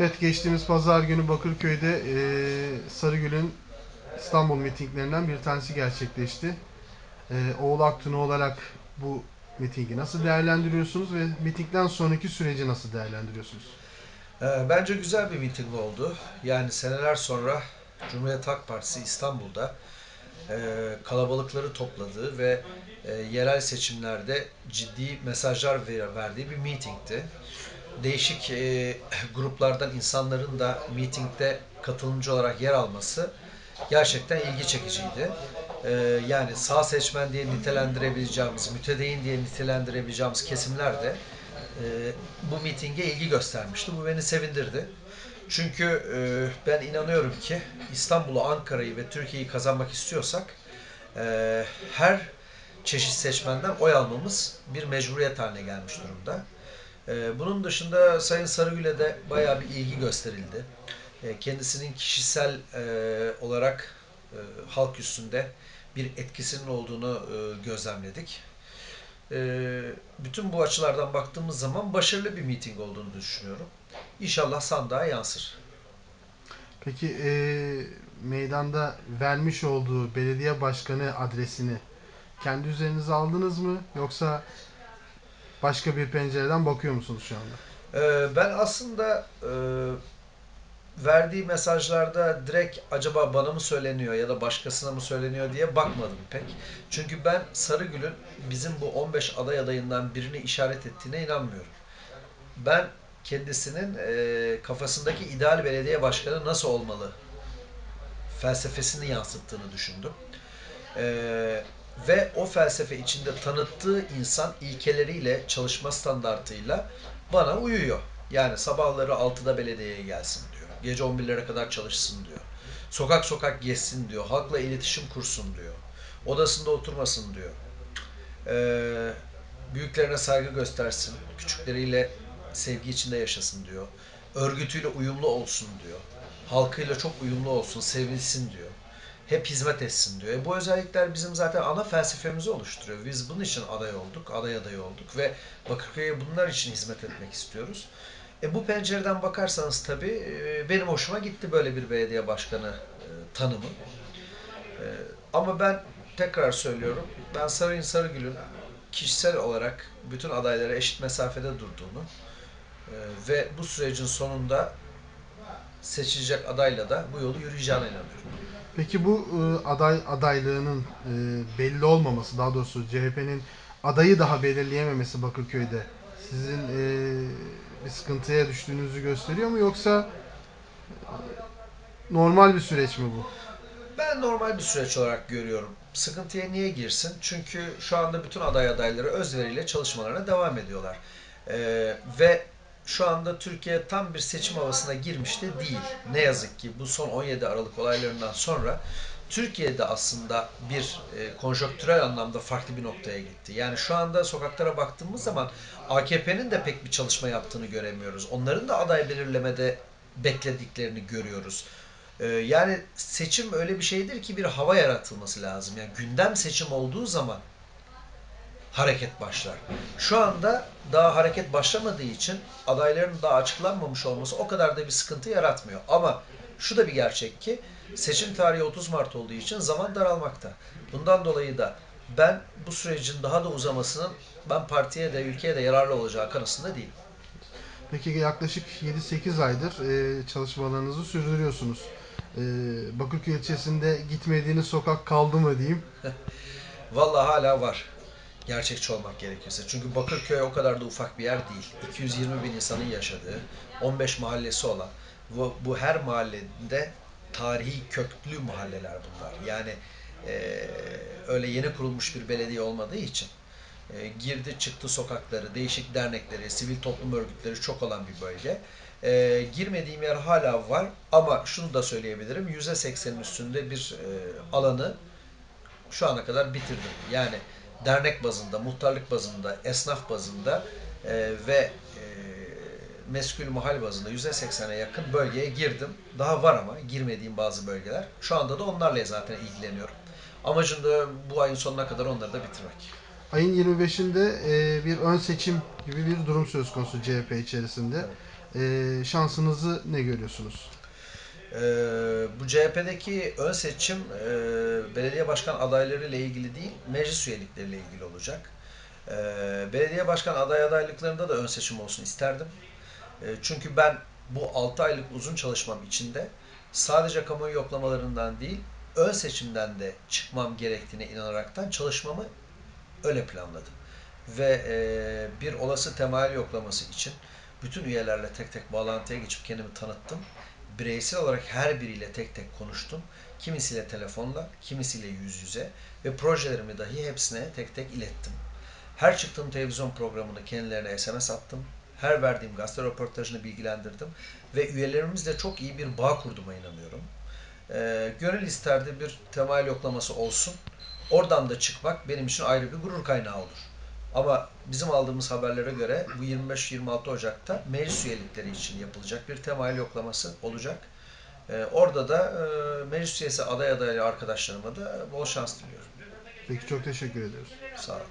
Evet geçtiğimiz pazar günü Bakırköy'de e, Sarıgül'ün İstanbul mitinglerinden bir tanesi gerçekleşti. E, Oğul Aktun olarak bu mitingi nasıl değerlendiriyorsunuz ve mitingden sonraki süreci nasıl değerlendiriyorsunuz? Ee, Bence güzel bir miting oldu. Yani seneler sonra Cumhuriyet Halk Partisi İstanbul'da e, kalabalıkları topladığı ve e, yerel seçimlerde ciddi mesajlar ver- verdiği bir mitingdi. Değişik e, gruplardan insanların da mitingde katılımcı olarak yer alması gerçekten ilgi çekiciydi. E, yani sağ seçmen diye nitelendirebileceğimiz, mütedeyin diye nitelendirebileceğimiz kesimler de e, bu mitinge ilgi göstermişti. Bu beni sevindirdi. Çünkü e, ben inanıyorum ki İstanbul'u, Ankara'yı ve Türkiye'yi kazanmak istiyorsak e, her çeşit seçmenden oy almamız bir mecburiyet haline gelmiş durumda. E, bunun dışında Sayın Sarıgül'e de bayağı bir ilgi gösterildi. E, kendisinin kişisel e, olarak e, halk üstünde bir etkisinin olduğunu e, gözlemledik. E, bütün bu açılardan baktığımız zaman başarılı bir miting olduğunu düşünüyorum. İnşallah sandığa yansır. Peki e, meydanda vermiş olduğu belediye başkanı adresini kendi üzerinize aldınız mı yoksa başka bir pencereden bakıyor musunuz şu anda? Ee, ben aslında e, verdiği mesajlarda direkt acaba bana mı söyleniyor ya da başkasına mı söyleniyor diye bakmadım pek. Çünkü ben Sarıgül'ün bizim bu 15 aday adayından birini işaret ettiğine inanmıyorum. Ben kendisinin e, kafasındaki ideal belediye başkanı nasıl olmalı felsefesini yansıttığını düşündüm. Ee, ve o felsefe içinde tanıttığı insan ilkeleriyle, çalışma standartıyla bana uyuyor. Yani sabahları 6'da belediyeye gelsin diyor. Gece 11'lere kadar çalışsın diyor. Sokak sokak gezsin diyor. Halkla iletişim kursun diyor. Odasında oturmasın diyor. Ee, büyüklerine saygı göstersin. Küçükleriyle sevgi içinde yaşasın diyor. Örgütüyle uyumlu olsun diyor. Halkıyla çok uyumlu olsun, sevilsin diyor hep hizmet etsin diyor. E bu özellikler bizim zaten ana felsefemizi oluşturuyor. Biz bunun için aday olduk, aday adayı olduk ve Bakırköy'e bunlar için hizmet etmek istiyoruz. E bu pencereden bakarsanız tabii e, benim hoşuma gitti böyle bir belediye başkanı e, tanımı. E, ama ben tekrar söylüyorum, ben Sarıgül Sarıgül'ün kişisel olarak bütün adaylara eşit mesafede durduğunu ve bu sürecin sonunda seçilecek adayla da bu yolu yürüyeceğine inanıyorum. Peki bu e, aday adaylığının e, belli olmaması, daha doğrusu CHP'nin adayı daha belirleyememesi Bakırköy'de sizin e, bir sıkıntıya düştüğünüzü gösteriyor mu yoksa e, normal bir süreç mi bu? Ben normal bir süreç olarak görüyorum. Sıkıntıya niye girsin? Çünkü şu anda bütün aday adayları özveriyle çalışmalarına devam ediyorlar. Ee, ve şu anda Türkiye tam bir seçim havasına girmiş de değil. Ne yazık ki bu son 17 Aralık olaylarından sonra Türkiye'de aslında bir e, konjonktürel anlamda farklı bir noktaya gitti. Yani şu anda sokaklara baktığımız zaman AKP'nin de pek bir çalışma yaptığını göremiyoruz. Onların da aday belirlemede beklediklerini görüyoruz. Ee, yani seçim öyle bir şeydir ki bir hava yaratılması lazım. Yani gündem seçim olduğu zaman hareket başlar. Şu anda daha hareket başlamadığı için adayların daha açıklanmamış olması o kadar da bir sıkıntı yaratmıyor. Ama şu da bir gerçek ki seçim tarihi 30 Mart olduğu için zaman daralmakta. Bundan dolayı da ben bu sürecin daha da uzamasının ben partiye de ülkeye de yararlı olacağı kanısında değilim. Peki yaklaşık 7-8 aydır e, çalışmalarınızı sürdürüyorsunuz. E, Bakırköy ilçesinde gitmediğiniz sokak kaldı mı diyeyim? Vallahi hala var. Gerçekçi olmak gerekirse. Çünkü Bakırköy o kadar da ufak bir yer değil. 220 bin insanın yaşadığı, 15 mahallesi olan, bu, bu her mahallede tarihi köklü mahalleler bunlar. Yani e, öyle yeni kurulmuş bir belediye olmadığı için e, girdi çıktı sokakları, değişik dernekleri, sivil toplum örgütleri çok olan bir bölge. E, girmediğim yer hala var ama şunu da söyleyebilirim. %80'in üstünde bir e, alanı şu ana kadar bitirdim. Yani dernek bazında, muhtarlık bazında, esnaf bazında e, ve e, meskul mahal bazında %80'e yakın bölgeye girdim. Daha var ama girmediğim bazı bölgeler. Şu anda da onlarla zaten ilgileniyorum. Amacım da bu ayın sonuna kadar onları da bitirmek. Ayın 25'inde e, bir ön seçim gibi bir durum söz konusu CHP içerisinde. e, şansınızı ne görüyorsunuz? Ee, bu CHP'deki ön seçim e, belediye başkan adayları ile ilgili değil, meclis üyelikleriyle ilgili olacak. Ee, belediye başkan aday adaylıklarında da ön seçim olsun isterdim. Ee, çünkü ben bu 6 aylık uzun çalışmam içinde sadece kamuoyu yoklamalarından değil, ön seçimden de çıkmam gerektiğine inanaraktan çalışmamı öyle planladım. Ve e, bir olası temayül yoklaması için bütün üyelerle tek tek bağlantıya geçip kendimi tanıttım bireysel olarak her biriyle tek tek konuştum. Kimisiyle telefonla, kimisiyle yüz yüze ve projelerimi dahi hepsine tek tek ilettim. Her çıktığım televizyon programında kendilerine SMS attım. Her verdiğim gazete röportajını bilgilendirdim. Ve üyelerimizle çok iyi bir bağ kurduğuma inanıyorum. Ee, gönül isterdi bir temayül yoklaması olsun. Oradan da çıkmak benim için ayrı bir gurur kaynağı olur. Ama bizim aldığımız haberlere göre bu 25-26 Ocak'ta meclis üyelikleri için yapılacak bir temayül yoklaması olacak. Ee, orada da e, meclis üyesi aday adaylı arkadaşlarıma da bol şans diliyorum. Peki çok teşekkür ediyoruz. Sağ olun.